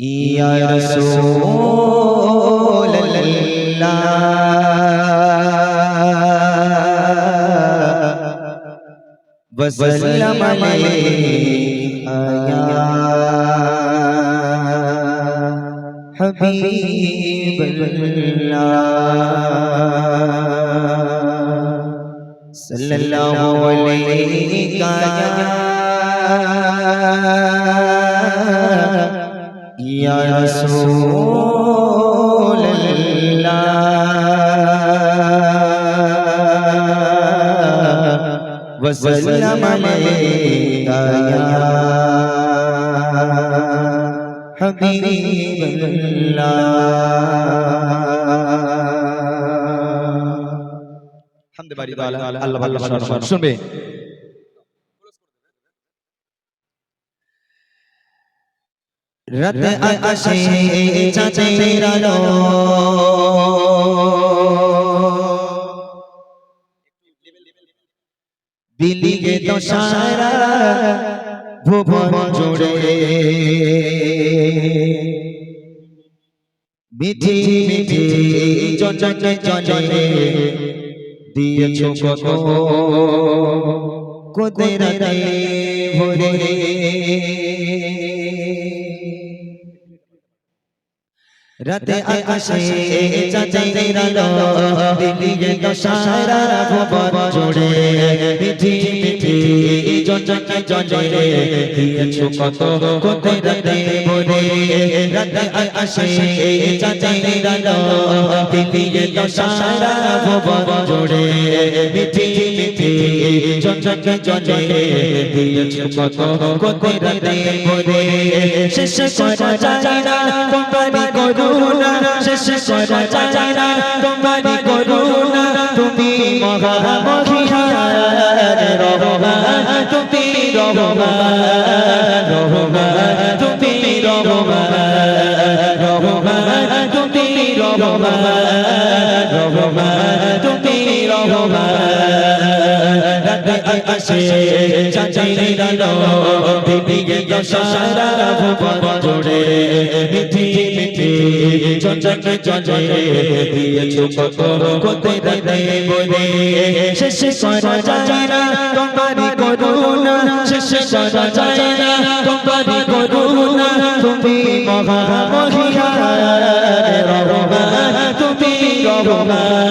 يا رسول الله وسلم عليك يا حبيب الله صلى الله عليك يا يا رسول الله وسلم عليك يا حبيب الله হামদে বাড়ি দাও আল্লাহ ভালো শুনবে রাত আসে চাঁদের আলো। বিলিগে তো সারা ভুবন জুড়ে। মিঠি মিঠি চচকে চলে দিয়েছ কত কোদেরাতে ভরে। রাতে আকাশে চাঁদের আলো দিলিগে তো সারা ভুবন জুড়ে। মিঠি মিঠি চচকে চলে দিয়েছ কত কোদেরাতে ভরে। রাতে আকাশে চাঁদের আলো দিলিগে তো সারা ভুবন জুড়ে। মিঠি চচকে চলে দিয়েছ কত কোদেরাতে ভরে শেষ করা রাতে আকাশে চাঁদের আলো সারা ভুবন জুড়ে মিঠি মিঠি চঞ্চকে চঞ্চে দিয়েছ কত কোতে রাতে বলে শেষ করা যায় তোমারি করুণা শেষ করা যায় তোমারি করুণা তুমি মহামহিয়ার রহমান তুমি রহমান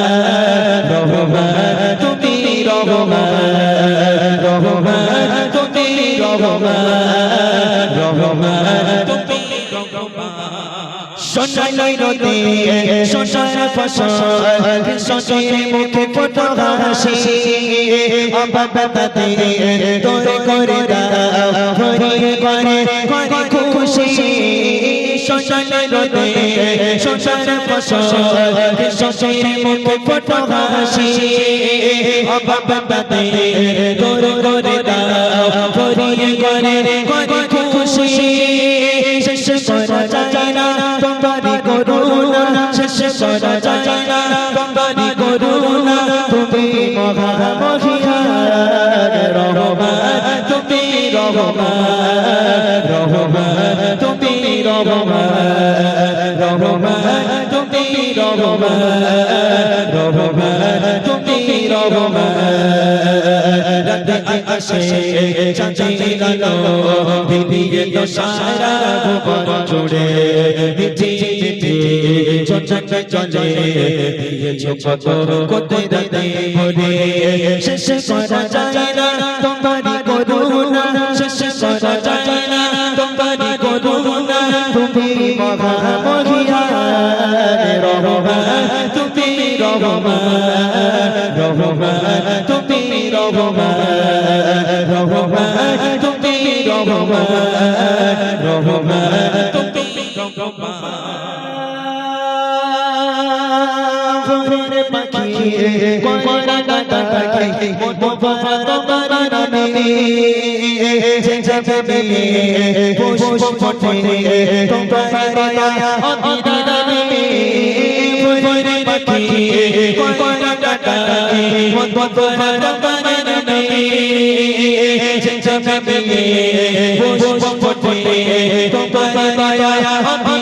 সোনাই নদী সোনার ফসল সোনার মুখে ফটো হাসি। আবাবাতে তোর করে দাও হরি করে করে খুশি। সোনাই নদী সোনার ফসল সোনার মুখে ফটো হাসি। আবাবাতে তোর করে দাও হরি করে করে খুশি। শেষ করা করা যায় না তোমারি করুণা। তুমি মহামহিয়ার রহমান, তুমি রহমান রহমান, তুমি রহমান রহমান, তুমি রহমান রহমান, তুমি রহমান। চঞ্চকে চলে দিয়েছ কত কোতে রাতে ভরে শেষ করা যায় না তোমারি করুণা শেষ করা যায় না তোমারি করুণা তুমি মহামহিয়ার রহমান তুমি রহমান রহমান তুমি রহমান রহমান তুমি রহমান রহমান তুমি রহমান পাখি কোনা কাটা পাখি মোবারক তোমার নামে যে যাবে পুষ্প ফটে তোমার দয়া অবিরামে পাখি কোনা কাটা পাখি মোহাম্মদ রব্বানি নবী জনবী পুষ্প ফোটে তোমার দয়া অভিদানে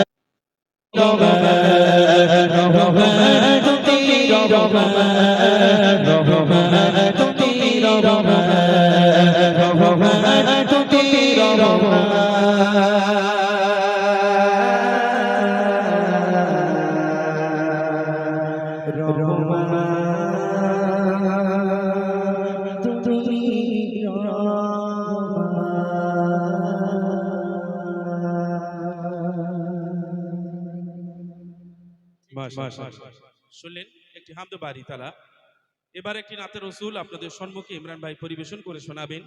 শুনলেন, একটি হামদ বাড়ি তালা। এবার একটি নাতের রসুল আপনাদের সম্মুখে ইমরান ভাই পরিবেশন করে শোনাবেন।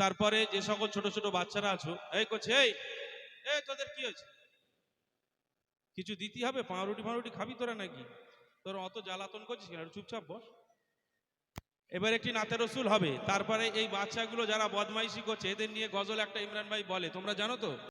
তারপরে যে সকল ছোট ছোট বাচ্চারা আছো, এই করছে এই তোদের কি হয়েছে? কিছু দিতে হবে? পাউরুটি ফাউরুটি খাবি তোরা নাকি? তোর অত জ্বালাতন করছিস কেন? চুপচাপ বস। এবার একটি নাতের রসুল হবে। তারপরে এই বাচ্চাগুলো যারা বদমাইশি করছে, এদের নিয়ে গজল একটা ইমরান ভাই বলে। তোমরা জানো তো?